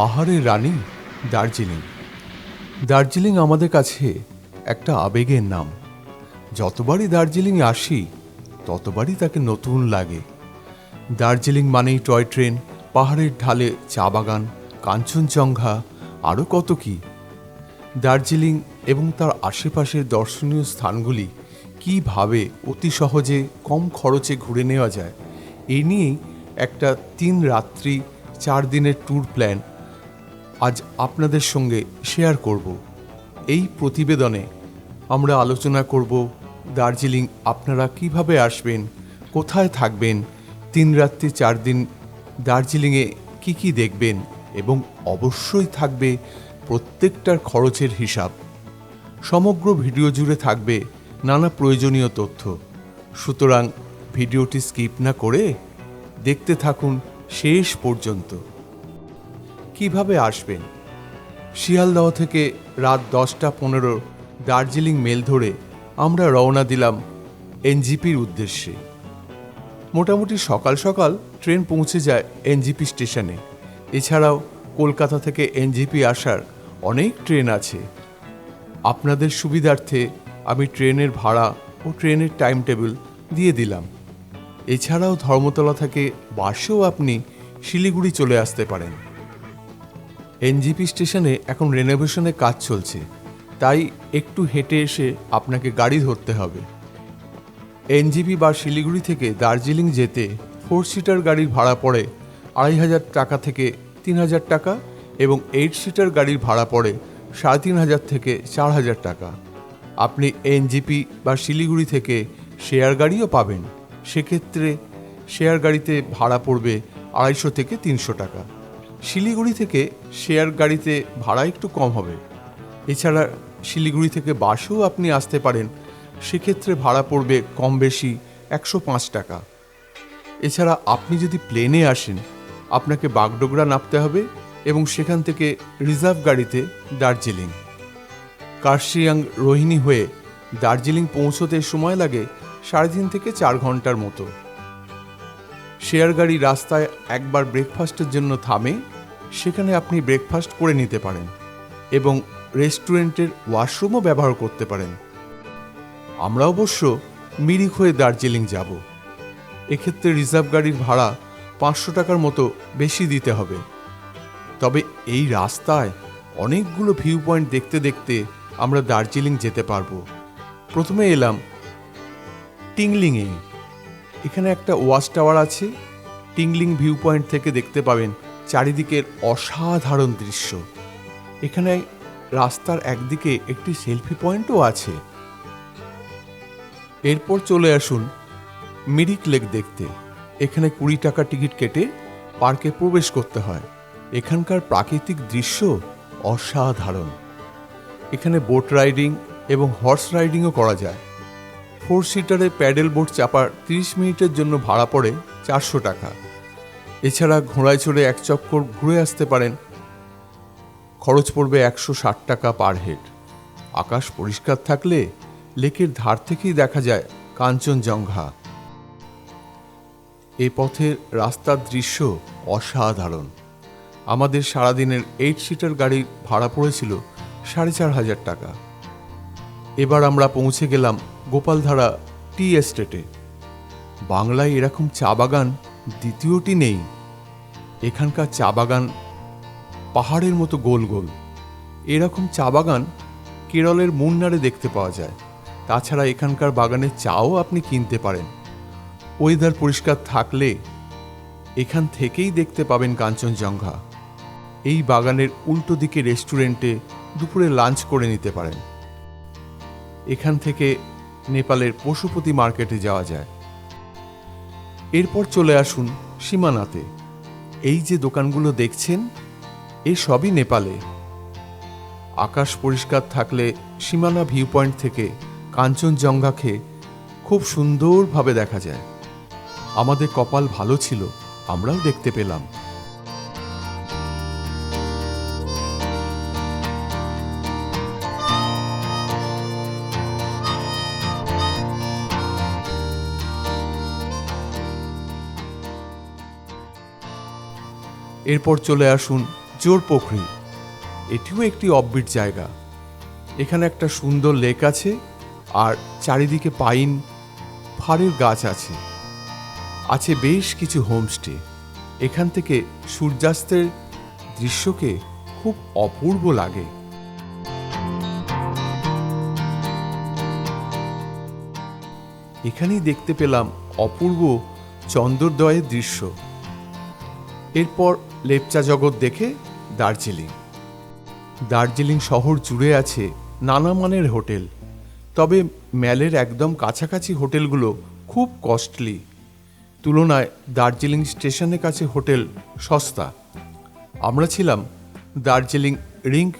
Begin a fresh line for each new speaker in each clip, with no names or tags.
পাহাড়ের রানী দার্জিলিং। দার্জিলিং আমাদের কাছে একটা আবেগের নাম। যতবারই দার্জিলিংয়ে আসি, ততবারই তাকে নতুন লাগে। দার্জিলিং মানেই টয় ট্রেন, পাহাড়ের ঢালে চা বাগান, কাঞ্চনজঙ্ঘা আরও কত কি। দার্জিলিং এবং তার আশেপাশের দর্শনীয় স্থানগুলি কীভাবে অতি সহজে কম খরচে ঘুরে নেওয়া যায় এই নিয়েই একটা তিন রাত্রি, চার দিনের ট্যুর প্ল্যান আজ আপনাদের সঙ্গে শেয়ার করব। এই প্রতিবেদনে আমরা আলোচনা করব দার্জিলিং আপনারা কীভাবে আসবেন, কোথায় থাকবেন, তিন রাত্রি চার দিন দার্জিলিংয়ে কি কি দেখবেন এবং অবশ্যই থাকবে প্রত্যেকটার খরচের হিসাব। সমগ্র ভিডিও জুড়ে থাকবে নানা প্রয়োজনীয় তথ্য। সুতরাং ভিডিওটি স্কিপ না করে দেখতে থাকুন শেষ পর্যন্ত। কীভাবে আসবেন? শিয়ালদহ থেকে রাত দশটা পনেরো দার্জিলিং মেল ধরে আমরা রওনা দিলাম এনজিপির উদ্দেশ্যে। মোটামুটি সকাল সকাল ট্রেন পৌঁছে যায় এনজিপি স্টেশনে। এছাড়াও কলকাতা থেকে এনজিপি আসার অনেক ট্রেন আছে। আপনাদের সুবিধার্থে আমি ট্রেনের ভাড়া ও ট্রেনের টাইম টেবিল দিয়ে দিলাম। এছাড়াও ধর্মতলা থেকে বাসেও আপনি শিলিগুড়ি চলে আসতে পারেন। এনজিপি স্টেশনে এখন রেনোভেশনের কাজ চলছে। তাই একটু হেঁটে এসে আপনাকে গাড়ি ধরতে হবে। এনজিপি বা শিলিগুড়ি থেকে দার্জিলিং যেতে ফোর সিটার গাড়ির ভাড়া পড়ে আড়াই হাজার টাকা থেকে তিন হাজার টাকা এবং এইট সিটার গাড়ির ভাড়া পড়ে সাড়ে তিন হাজার থেকে চার হাজার টাকা। আপনি এনজিপি বা শিলিগুড়ি থেকে শেয়ার গাড়িও পাবেন। সেক্ষেত্রে শেয়ার গাড়িতে ভাড়া পড়বে আড়াইশো থেকে তিনশো টাকা। শিলিগুড়ি থেকে শেয়ার গাড়িতে ভাড়া একটু কম হবে। এছাড়া শিলিগুড়ি থেকে বাসেও আপনি আসতে পারেন। সেক্ষেত্রে ভাড়া পড়বে কম বেশি একশো পাঁচ টাকা। এছাড়া আপনি যদি প্লেনে আসেন, আপনাকে বাগডোগরা নামতে হবে এবং সেখান থেকে রিজার্ভ গাড়িতে দার্জিলিং। কার্শিয়াং রোহিণী হয়ে দার্জিলিং পৌঁছতে সময় লাগে সাড়ে তিন থেকে চার ঘণ্টার মতো। শেয়ার গাড়ি রাস্তায় একবার ব্রেকফাস্টের জন্য থামে, সেখানে আপনি ব্রেকফাস্ট করে নিতে পারেন এবং রেস্টুরেন্টের ওয়াশরুমও ব্যবহার করতে পারেন। আমরা অবশ্য মিরিক হয়ে দার্জিলিং যাব। এক্ষেত্রে রিজার্ভ গাড়ির ভাড়া পাঁচশো টাকার মতো বেশি দিতে হবে। তবে এই রাস্তায় অনেকগুলো ভিউ পয়েন্ট দেখতে দেখতে আমরা দার্জিলিং যেতে পারব। প্রথমে এলাম টিংলিংয়ে। এখানে একটা ওয়াচ টাওয়ার আছে। টিংলিং ভিউ পয়েন্ট থেকে দেখতে পাবেন চারিদিকের অসাধারণ দৃশ্য। এখানে রাস্তার একদিকে একটি সেলফি পয়েন্টও আছে। এরপর চলে আসুন মিরিক লেক দেখতে। এখানে কুড়ি টাকা টিকিট কেটে পার্কে প্রবেশ করতে হয়। এখানকার প্রাকৃতিক দৃশ্য অসাধারণ। এখানে বোট রাইডিং এবং হর্স রাইডিংও করা যায়। ফোর সিটারে প্যাডেল বোট চাপার তিরিশ মিনিটের জন্য ভাড়া পড়ে চারশো টাকা। এছাড়া ঘোড়ায় চড়ে এক চক্কর ঘুরে আসতে পারেন। খরচ পড়বে একশো ষাট টাকা পার হেড। আকাশ পরিষ্কার থাকলে লেকের ধার থেকেই দেখা যায় কাঞ্চনজঙ্ঘা। এ পথের রাস্তার দৃশ্য অসাধারণ। আমাদের সারাদিনের এইট সিটার গাড়ির ভাড়া পড়েছিল সাড়ে চার হাজার টাকা। এবার আমরা পৌঁছে গেলাম গোপালধারা টি এস্টেটে। বাংলায় এরকম চা বাগান দ্বিতীয়টি নেই। এখানকার চা বাগান পাহাড়ের মতো গোল গোল। এরকম চা বাগান কেরলের মুন্নারে দেখতে পাওয়া যায়। তাছাড়া এখানকার বাগানের চাও আপনি কিনতে পারেন। ওয়েদার পরিষ্কার থাকলে এখান থেকেই দেখতে পাবেন কাঞ্চনজঙ্ঘা। এই বাগানের উল্টো দিকে রেস্টুরেন্টে দুপুরে লাঞ্চ করে নিতে পারেন। এখান থেকে নেপালের পশুপতি মার্কেটে যাওয়া যায়। এরপর চলে আসুন সীমানাতে। এই যে দোকানগুলো দেখছেন এই সবই নেপালে। আকাশ পরিষ্কার থাকলে সীমানা ভিউ পয়েন্ট থেকে কাঞ্চনজঙ্ঘাকে খুব সুন্দরভাবে দেখা যায়। আমাদের কপাল ভালো ছিল, আমরাও দেখতে পেলাম। এরপর চলে আসুন জোরপোখরি এটিও একটি অববিট জায়গা। এখানে একটা সুন্দর লেক আছে আর চারিদিকে পাইন ফাড়ের গাছ আছে। আছে বেশ কিছু হোমস্টে। এখান থেকে সূর্যাস্তের দৃশ্যকে খুব অপূর্ব লাগে। এখানেই দেখতে পেলাম অপূর্ব চন্দ্রোদয়ের দৃশ্য। এরপর লেপচা জগৎ দেখে দার্জিলিং। দার্জিলিং শহর জুড়ে আছে নানা মানের হোটেল, তবে ম্যালের একদম কাছাকাছি হোটেলগুলো খুব কস্টলি। তুলনায় দার্জিলিং স্টেশনের কাছে হোটেল সস্তা। আমরা ছিলাম দার্জিলিং রিঙ্ক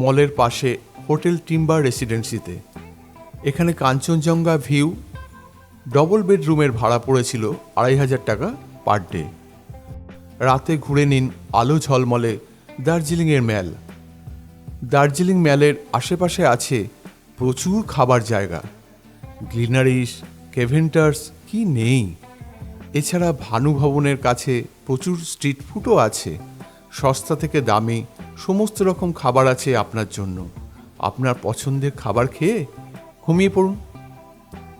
মলের পাশে হোটেল টিম্বার রেসিডেন্সিতে। এখানে কাঞ্চনজঙ্ঘা ভিউ, ডবল বেডরুমের ভাড়া পড়েছিল আড়াই হাজার টাকা পার ডে। রাতে ঘুরে নিন আলো ঝলমলে দার্জিলিংয়ের ম্যাল। দার্জিলিং ম্যালের আশেপাশে আছে প্রচুর খাবার জায়গা। গ্লিনারিস কেভেন্টার্স, কি নেই? এছাড়া ভানু ভবনের কাছে প্রচুর স্ট্রিট ফুডও আছে। সস্তা থেকে দামি সমস্ত রকম খাবার আছে আপনার জন্য। আপনার পছন্দের খাবার খেয়ে ঘুমিয়ে পড়ুন।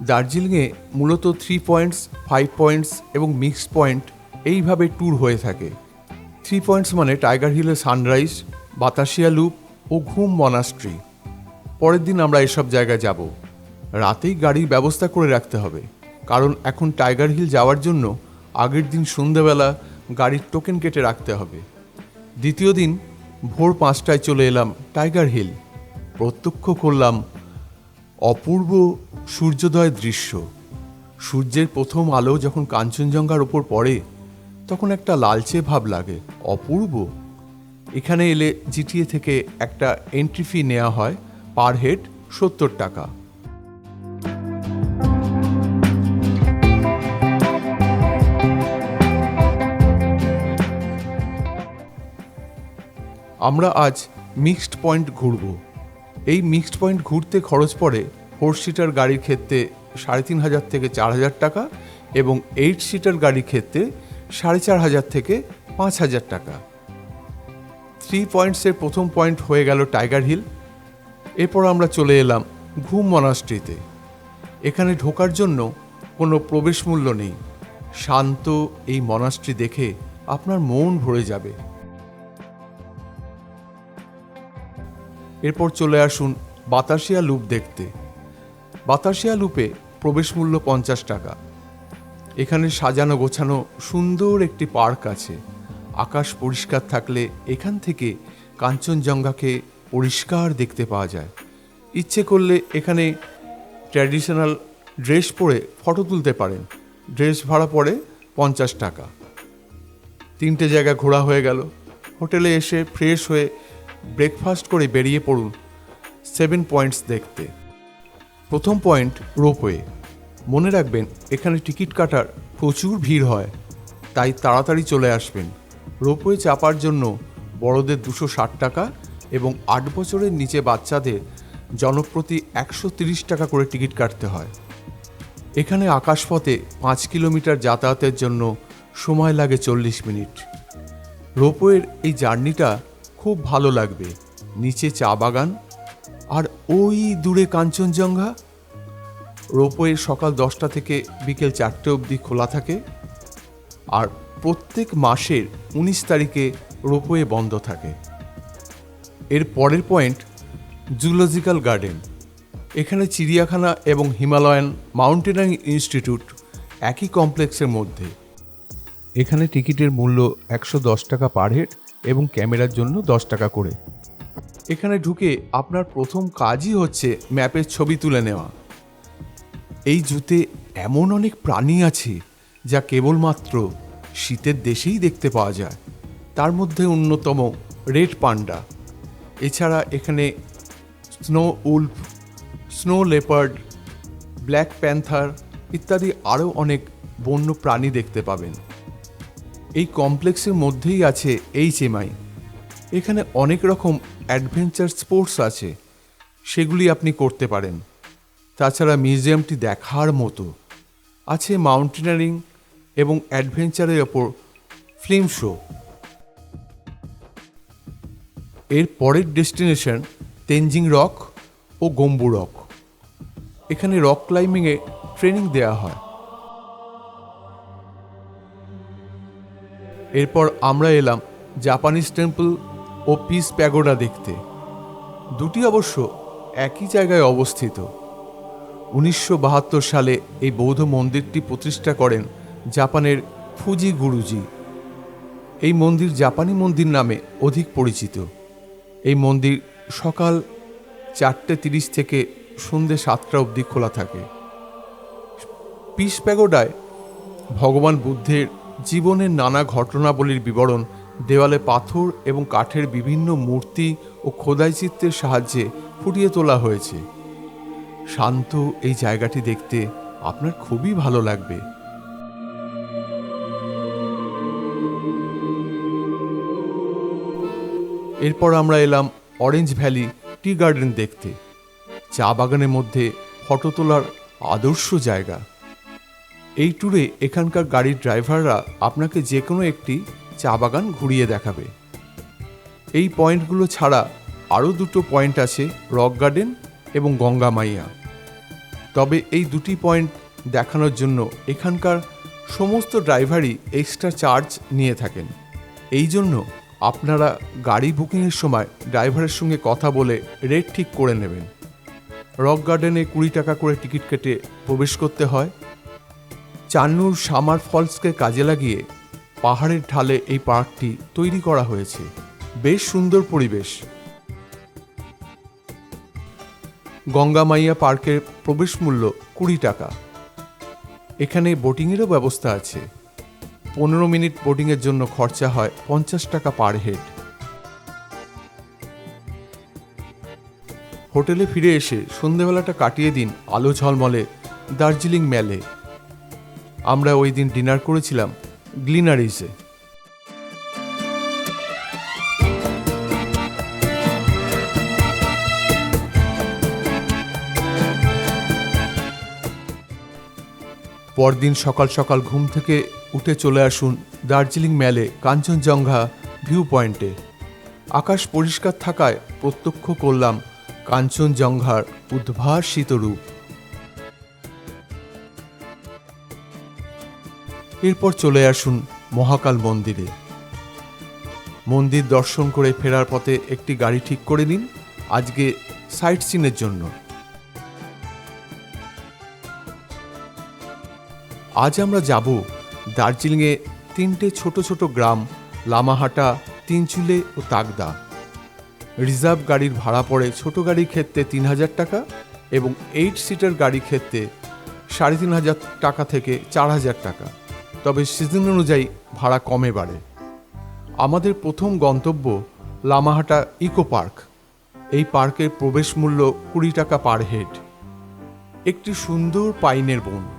দার্জিলিংয়ে মূলত থ্রি পয়েন্টস ফাইভ পয়েন্টস এবং মিক্সড পয়েন্ট এইভাবে ট্যুর হয়ে থাকে। থ্রি পয়েন্টস মানে টাইগার হিলের সানরাইজ বাতাসিয়া লুপ ও ঘুম মনাস্ট্রি পরের দিন আমরা এসব জায়গায় যাব। রাতেই গাড়ির ব্যবস্থা করে রাখতে হবে। কারণ এখন টাইগার হিল যাওয়ার জন্য আগের দিন সন্ধ্যেবেলা গাড়ির টোকেন কেটে রাখতে হবে। দ্বিতীয় দিন ভোর পাঁচটায় চলে এলাম টাইগার হিল প্রত্যক্ষ করলাম অপূর্ব সূর্যোদয় দৃশ্য। সূর্যের প্রথম আলো যখন কাঞ্চনজঙ্ঘার ওপর পড়ে তখন একটা লালচে ভাব লাগে, অপূর্ব। এখানে এলে জিটিএ থেকে একটা এন্ট্রি ফি নেওয়া হয় পার হেড সত্তর টাকা। আমরা আজ মিক্সড পয়েন্ট ঘুরব। এই মিক্সড পয়েন্ট ঘুরতে খরচ পড়ে ফোর সিটার গাড়ির ক্ষেত্রে সাড়ে তিন হাজার থেকে চার হাজার টাকা এবং এইট সিটার গাড়ির ক্ষেত্রে সাড়ে চার হাজার থেকে পাঁচ হাজার টাকা। থ্রি পয়েন্টসের প্রথম পয়েন্ট হয়ে গেল টাইগার হিল এরপর আমরা চলে এলাম ঘুম মনাস্ট্রিতে এখানে ঢোকার জন্য কোনো প্রবেশ মূল্য নেই। শান্ত এই মনাস্ট্রি দেখে আপনার মন ভরে যাবে। এরপর চলে আসুন বাতাসিয়া লুপ দেখতে। বাতাসিয়া লুপে প্রবেশ মূল্য পঞ্চাশ টাকা। এখানে সাজানো গোছানো সুন্দর একটি পার্ক আছে। আকাশ পরিষ্কার থাকলে এখান থেকে কাঞ্চনজঙ্ঘাকে পরিষ্কার দেখতে পাওয়া যায়। ইচ্ছে করলে এখানে ট্র্যাডিশনাল ড্রেস পরে ফটো তুলতে পারেন। ড্রেস ভাড়া পড়ে পঞ্চাশ টাকা। তিনটে জায়গা ঘোরা হয়ে গেল। হোটেলে এসে ফ্রেশ হয়ে ব্রেকফাস্ট করে বেরিয়ে পড়ুন। সেভেন পয়েন্টস দেখতে। প্রথম পয়েন্ট রোপওয়ে। মনে রাখবেন, এখানে টিকিট কাটার প্রচুর ভিড় হয়, তাই তাড়াতাড়ি চলে আসবেন। রোপওয়ে চাপার জন্য বড়দের দুশো ষাট টাকা এবং আট বছরের নিচে বাচ্চাদের জনপ্রতি একশো তিরিশ টাকা করে টিকিট কাটতে হয়। এখানে আকাশপথে পাঁচ কিলোমিটার যাতায়াতের জন্য সময় লাগে চল্লিশ মিনিট। রোপওয়ের এই জার্নিটা খুব ভালো লাগবে। নিচে চা বাগান আর ওই দূরে কাঞ্চনজঙ্ঘা রোপওয়ে সকাল দশটা থেকে বিকেল চারটে অবধি খোলা থাকে আর প্রত্যেক মাসের উনিশ তারিখে রোপওয়ে বন্ধ থাকে। এর পরের পয়েন্ট, জুলজিক্যাল গার্ডেন। এখানে চিড়িয়াখানা এবং হিমালয়ান মাউন্টেনারিং ইনস্টিটিউট একই কমপ্লেক্সের মধ্যে। এখানে টিকিটের মূল্য একশো দশ টাকা পার হেড এবং ক্যামেরার জন্য দশ টাকা করে। এখানে ঢুকে আপনার প্রথম কাজই হচ্ছে ম্যাপের ছবি তুলে নেওয়া। এই জুতে এমন অনেক প্রাণী আছে যা কেবলমাত্র শীতের দেশেই দেখতে পাওয়া যায়। তার মধ্যে অন্যতম রেড পান্ডা। এছাড়া এখানে snow wolf, snow leopard, black panther ইত্যাদি আরও অনেক বন্য প্রাণী দেখতে পাবেন। এই কমপ্লেক্সের মধ্যেই আছে এইচএমআই। এখানে অনেক রকম অ্যাডভেঞ্চার স্পোর্টস আছে। সেগুলি আপনি করতে পারেন। তাছাড়া মিউজিয়ামটি দেখার মতো আছে মাউন্টেনারিং এবং অ্যাডভেঞ্চারের ওপর ফিল্ম শো। এর পরের ডেস্টিনেশন তেনজিং রক ও গম্বু রক। এখানে রক ক্লাইম্বিংয়ে ট্রেনিং দেওয়া হয়। এরপর আমরা এলাম জাপানিজ টেম্পল ও পিস প্যাগোডা দেখতে। দুটি অবশ্য একই জায়গায় অবস্থিত। উনিশশো বাহাত্তর সালে এই বৌদ্ধ মন্দিরটি প্রতিষ্ঠা করেন জাপানের ফুজি গুরুজি এই মন্দির জাপানি মন্দির নামে অধিক পরিচিত। এই মন্দির সকাল চারটে তিরিশ থেকে সন্ধে সাতটা অবধি খোলা থাকে। পিস প্যাগোডায় ভগবান বুদ্ধের জীবনের নানা ঘটনাবলীর বিবরণ, দেওয়ালে পাথর এবং কাঠের বিভিন্ন মূর্তি ও খোদাই চিত্রের সাহায্যে ফুটিয়ে তোলা হয়েছে। শান্ত এই জায়গাটি দেখতে আপনার খুবই ভালো লাগবে। এরপর আমরা এলাম অরেঞ্জ ভ্যালি টি গার্ডেন দেখতে। চা বাগানের মধ্যে ফটো তোলার আদর্শ জায়গা। এই ট্যুরে এখানকার গাড়ির ড্রাইভাররা আপনাকে যে কোনো একটি চা বাগান ঘুরিয়ে দেখাবে। এই পয়েন্টগুলো ছাড়া আরও দুটো পয়েন্ট আছে রক গার্ডেন এবং গঙ্গা মাইয়া। তবে এই দুটি পয়েন্ট দেখানোর জন্য এখানকার সমস্ত ড্রাইভারই এক্সট্রা চার্জ নিয়ে থাকেন। এই জন্য আপনারা গাড়ি বুকিংয়ের সময় ড্রাইভারের সঙ্গে কথা বলে রেট ঠিক করে নেবেন। রক গার্ডেনে কুড়ি টাকা করে টিকিট কেটে প্রবেশ করতে হয়। চান্নুর সামার ফলসকে কাজে লাগিয়ে পাহাড়ের ঢালে এই পার্কটি তৈরি করা হয়েছে। বেশ সুন্দর পরিবেশ। গঙ্গামাইয়া পার্কের প্রবেশ মূল্য কুড়ি টাকা। এখানে বোটিংয়েরও ব্যবস্থা আছে। পনেরো মিনিট বোটিংয়ের জন্য খরচা হয় পঞ্চাশ টাকা পার হেড। হোটেলে ফিরে এসে সন্ধেবেলাটা কাটিয়ে দিন আলো ঝলমলে দার্জিলিং মেলে। আমরা ওই দিন ডিনার করেছিলাম গ্লিনারিজে। পরদিন সকাল সকাল ঘুম থেকে উঠে চলে আসুন দার্জিলিং ম্যালে কাঞ্চনজঙ্ঘা ভিউ পয়েন্টে। আকাশ পরিষ্কার থাকায় প্রত্যক্ষ করলাম কাঞ্চনজঙ্ঘার উদ্ভাসিত রূপ। এরপর চলে আসুন মহাকাল মন্দিরে। মন্দির দর্শন করে ফেরার পথে একটি গাড়ি ঠিক করে নিন, আজকে সাইট সিনের জন্য। আজ আমরা যাব দার্জিলিংয়ে তিনটে ছোট ছোট গ্রাম, লামাহাটা, তিনচুলে ও তাগদা। রিজার্ভ গাড়ির ভাড়া পড়ে ছোট গাড়ির ক্ষেত্রে তিন হাজার টাকা এবং এইট সিটার গাড়ির ক্ষেত্রে সাড়ে তিন হাজার টাকা থেকে চার হাজার টাকা। তবে সিজন অনুযায়ী ভাড়া কমে বাড়ে। আমাদের প্রথম গন্তব্য লামাহাটা ইকো পার্ক। এই পার্কের প্রবেশ মূল্য কুড়ি টাকা পার হেড। একটি সুন্দর পাইনের বন।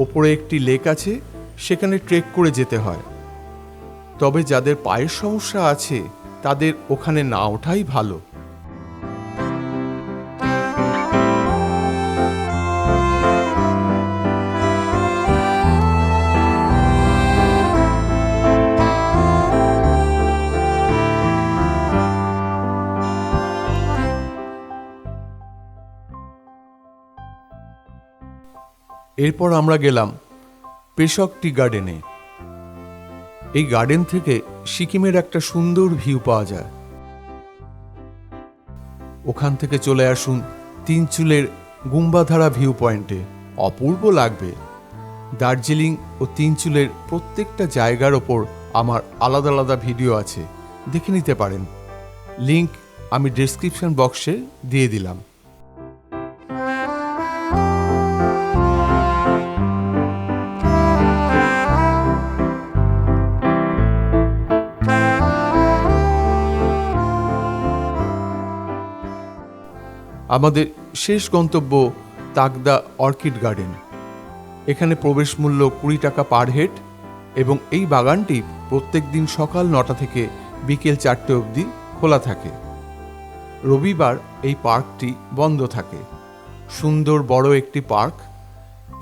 ওপরে একটি লেক আছে, সেখানে ট্রেক করে যেতে হয়। তবে যাদের পায়ের সমস্যা আছে, তাদের ওখানে না ওঠাই ভালো। এরপর আমরা গেলাম পেশক টি গার্ডেনে। এই গার্ডেন থেকে সিকিমের একটা সুন্দর ভিউ পাওয়া যায়। ওখান থেকে চলে আসুন তিনচুলের গুম্বাধারা ভিউ পয়েন্টে। অপূর্ব লাগবে। দার্জিলিং ও তিনচুলের প্রত্যেকটা জায়গার ওপর আমার আলাদা আলাদা ভিডিও আছে। দেখে নিতে পারেন। লিংক আমি ডেসক্রিপশন বক্সে দিয়ে দিলাম। আমাদের শেষ গন্তব্য তাগদা অর্কিড গার্ডেন। এখানে প্রবেশ মূল্য কুড়ি টাকা পার হেড এবং এই বাগানটি প্রত্যেক দিন সকাল নটা থেকে বিকেল চারটে অবধি খোলা থাকে। রবিবার এই পার্কটি বন্ধ থাকে। সুন্দর বড় একটি পার্ক।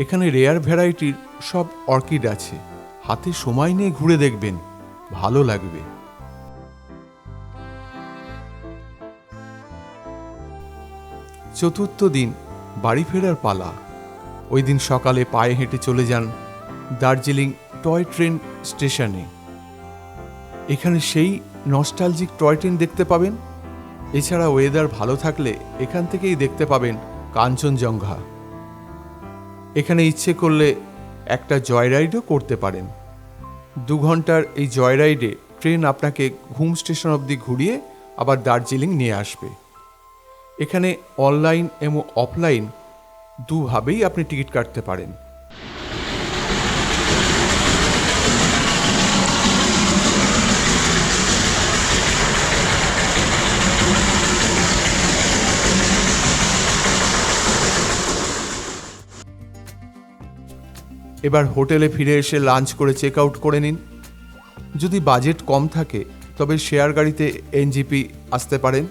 এখানে রেয়ার ভ্যারাইটির সব অর্কিড আছে। হাতে সময় নিয়ে ঘুরে দেখবেন। ভালো লাগবে। চতুর্থ দিন বাড়ি ফেরার পালা। ওই দিন সকালে পায়ে হেঁটে চলে যান দার্জিলিং টয় ট্রেন স্টেশনে। এখানে সেই নস্টালজিক টয় ট্রেন দেখতে পাবেন। এছাড়া ওয়েদার ভালো থাকলে এখান থেকেই দেখতে পাবেন কাঞ্চনজঙ্ঘা। এখানে ইচ্ছে করলে একটা জয় রাইডও করতে পারেন। দু ঘণ্টার এই জয় রাইডে ট্রেন আপনাকে ঘুম স্টেশন অবধি ঘুরিয়ে আবার দার্জিলিং নিয়ে আসবে। এখানে অনলাইন এবং অফলাইন দুভাবেই আপনি টিকিট কাটতে পারেন। এবার হোটেলে ফিরে এসে লাঞ্চ করে চেক আউট করে নিন। যদি বাজেট কম থাকে, তবে শেয়ার গাড়িতে এনজিপি আসতে পারেন।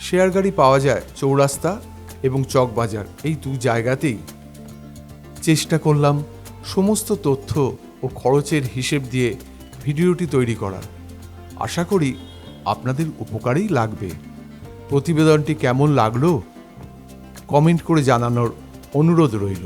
শেয়ার গাড়ি পাওয়া যায় চৌরাস্তা এবং চকবাজার। এই দু জায়গাতেই চেষ্টা করলাম সমস্ত তথ্য ও খরচের হিসেব দিয়ে ভিডিওটি তৈরি করার। আশা করি আপনাদের উপকারেই লাগবে। প্রতিবেদনটি কেমন লাগল? কমেন্ট করে জানানোর অনুরোধ রইল।